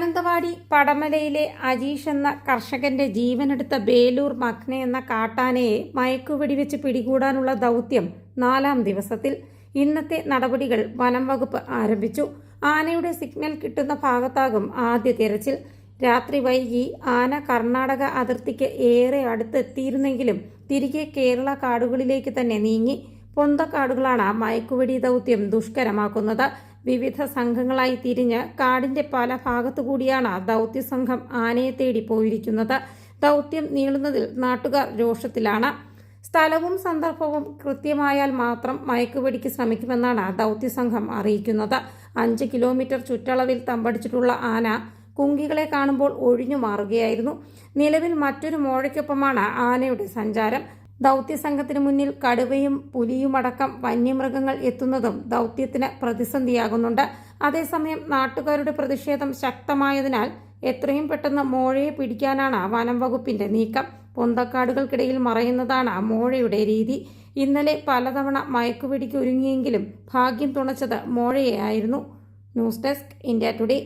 മാനന്തവാടി പടമലയിലെ അജീഷ് എന്ന കർഷകന്റെ ജീവനെടുത്ത ബേലൂർ മഖ്നെ എന്ന കാട്ടാനയെ മയക്കുവെടിവെച്ച് പിടികൂടാനുള്ള ദൗത്യം നാലാം ദിവസത്തിൽ. ഇന്നത്തെ നടപടികൾ വനം വകുപ്പ് ആരംഭിച്ചു. ആനയുടെ സിഗ്നൽ കിട്ടുന്ന ഭാഗത്താകും ആദ്യ തിരച്ചിൽ. രാത്രി വൈകി ആന കർണാടക അതിർത്തിക്ക് ഏറെ അടുത്തെത്തിയിരുന്നെങ്കിലും തിരികെ കേരള കാടുകളിലേക്ക് തന്നെ നീങ്ങി. പൊന്തക്കാടുകളാണ് മയക്കുവെടി ദൗത്യം ദുഷ്കരമാക്കുന്നത്. വിവിധ സംഘങ്ങളായി തിരിഞ്ഞ് കാടിന്റെ പല ഭാഗത്തുകൂടിയാണ് ദൗത്യസംഘം ആനയെ തേടി പോയിരിക്കുന്നത്. ദൗത്യം നീളുന്നതിൽ നാട്ടുകാർ രോഷത്തിലാണ്. സ്ഥലവും സന്ദർഭവും കൃത്യമായാൽ മാത്രം മയക്കുപിടിക്ക് ശ്രമിക്കുമെന്നാണ് ദൗത്യസംഘം അറിയിക്കുന്നത്. അഞ്ച് കിലോമീറ്റർ ചുറ്റളവിൽ തമ്പടിച്ചിട്ടുള്ള ആന കുങ്കികളെ കാണുമ്പോൾ ഒഴിഞ്ഞു മാറുകയായിരുന്നു. നിലവിൽ മറ്റൊരു മോഴയ്ക്കൊപ്പമാണ് ആനയുടെ സഞ്ചാരം. ദൗത്യസംഘത്തിന് മുന്നിൽ കടുവയും പുലിയുമടക്കം വന്യമൃഗങ്ങൾ എത്തുന്നതും ദൗത്യത്തിന് പ്രതിസന്ധിയാകുന്നുണ്ട്. അതേസമയം നാട്ടുകാരുടെ പ്രതിഷേധം ശക്തമായതിനാൽ എത്രയും പെട്ടെന്ന് മോഴയെ പിടിക്കാനാണ് വനം വകുപ്പിന്റെ നീക്കം. പൊന്തക്കാടുകൾക്കിടയിൽ മറയുന്നതാണ് മോഴയുടെ രീതി. ഇന്നലെ പലതവണ മയക്കുപിടിക്ക് ഒരുങ്ങിയെങ്കിലും ഭാഗ്യം തുണച്ചത് മോഴയെ ആയിരുന്നു ന്യൂസ് ഡെസ്ക് ഇന്ത്യ ടുഡേ.